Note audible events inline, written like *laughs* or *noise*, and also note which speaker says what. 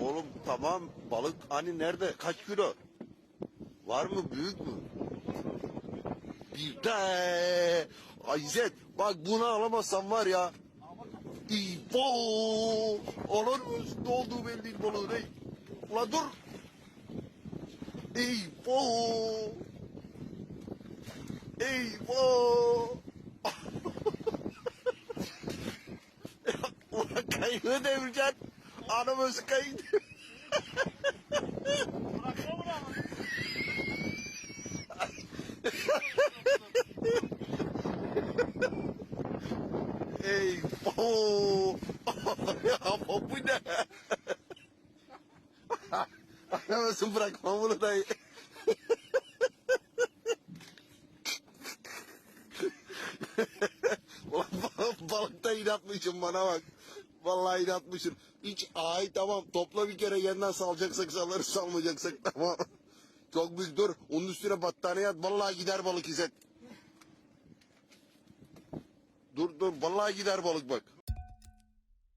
Speaker 1: Oğlum tamam balık hani nerede? Kaç kilo? Var mı büyük mü? Bir de Ay İzzet bak bunu alamazsam var ya. İbo! Olur mu? Ne olduğu belli değil balığın ey. Ulan dur. İbo! İbo! *laughs* Ulan kayığı devireceksin. Anamız
Speaker 2: kaydı. Bıraksana bırak.
Speaker 1: Ey Ah, não bu ne? Ah, não bunu da. İnatmışım bana bak. Vallahi inatmışım. Hiç ay tamam topla bir kere yeniden salacaksak salarız salmayacaksak tamam. Çok büyük dur. Onun üstüne battaniye at. Vallahi gider balık İzzet. Dur dur vallahi gider balık bak.